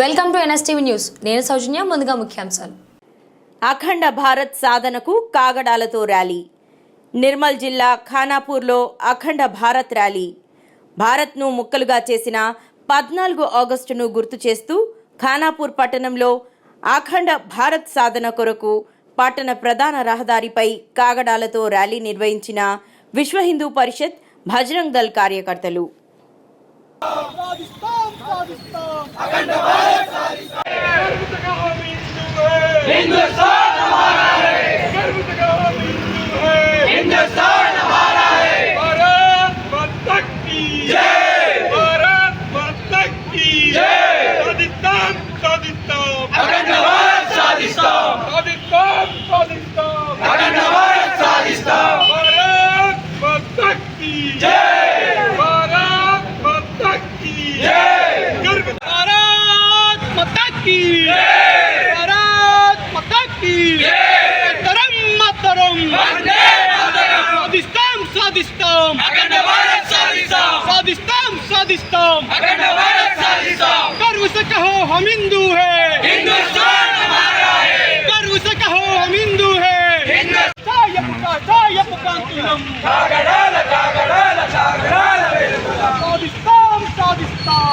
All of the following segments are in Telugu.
Welcome to NSTV news. నేను సౌజన్య ముందుగా ముఖ్యాంశాలు. అఖండ భారత్ సాధనకు కాగడాలతో ర్యాలీ. నిర్మల్ జిల్లా ఖానాపూర్లో అఖండ భారత్ ర్యాలీ. భారత్ను ముక్కలుగా చేసిన పద్నాలుగు ఆగస్టును గుర్తు చేస్తూ ఖానాపూర్ పట్టణంలో అఖండ భారత్ సాధన కొరకు పట్టణ ప్రధాన రహదారిపై కాగడాలతో ర్యాలీ నిర్వహించిన విశ్వ హిందూ పరిషత్ భజరంగ్ దళ్ కార్యకర్తలు. हिंदुस्तान हमारा है गर्व का हम हिंदू है हिंदुस्तान हमारा है भारत माता की जय भारत माता की जय स्वादिष्टान स्वादिष्टान अखंड भारत स्वादिष्टान स्वादिष्टान स्वादिष्टान अखंड भारत स्वादिष्टान भारत माता की जय की। तरम मातरम। स्वादिष्टम स्वादिष्टम स्वादिष्टम स्वादिष्टम गर्व से कहो हम हिंदू है। गर्व से कहो हम हिंदू है। स्वादिष्टम स्वादिष्टम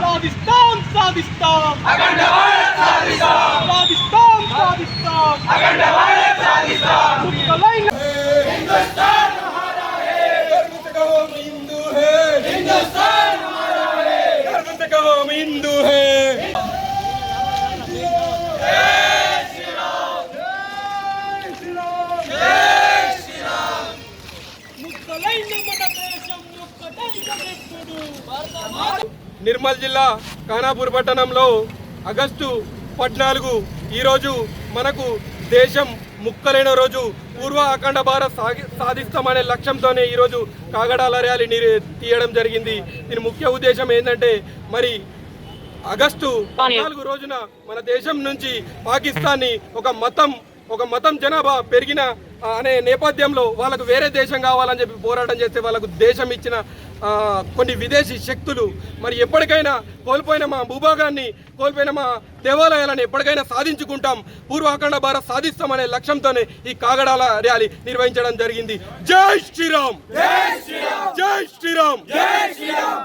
स्वादिष्टम स्वादिष्टम अखंड स्वादिष्टाम अखंड भारत स्वादिष्टाम मुक्तलैन हिंदुस्तान हमारा है गर्व से कहो हम हिंदू हैं हिंदुस्तान हमारा है गर्व से कहो हम हिंदू हैं నిర్మల్ జిల్లా ఖానాపూర్ పట్టణంలో ఆగస్టు పద్నాలుగు ఈరోజు మనకు దేశం ముక్కలైన రోజు పూర్వ అఖండ భారత్ సాగి సాధిస్తామనే లక్ష్యంతోనే ఈరోజు కాగడాల ర్యాలీ తీయడం జరిగింది. దీని ముఖ్య ఉద్దేశం ఏంటంటే మరి ఆగస్టు పద్నాలుగు రోజున మన దేశం నుంచి పాకిస్తాన్ని ఒక మతం ఒక మతం జనాభా పెరిగిన అనే నేపథ్యంలో వాళ్ళకు వేరే దేశం కావాలని చెప్పి పోరాటం చేస్తే వాళ్ళకు దేశం ఇచ్చిన కొన్ని విదేశీ శక్తులు. మరి ఎప్పటికైనా కోల్పోయిన మా భూభాగాన్ని కోల్పోయిన మా దేవాలయాలను ఎప్పటికైనా సాధించుకుంటాం. పూర్వ అఖండ భారత్ సాధిస్తామనే లక్ష్యంతోనే ఈ కాగడాల ర్యాలీ నిర్వహించడం జరిగింది. జై శ్రీరామ్! జై శ్రీరామ్! జై శ్రీరామ్!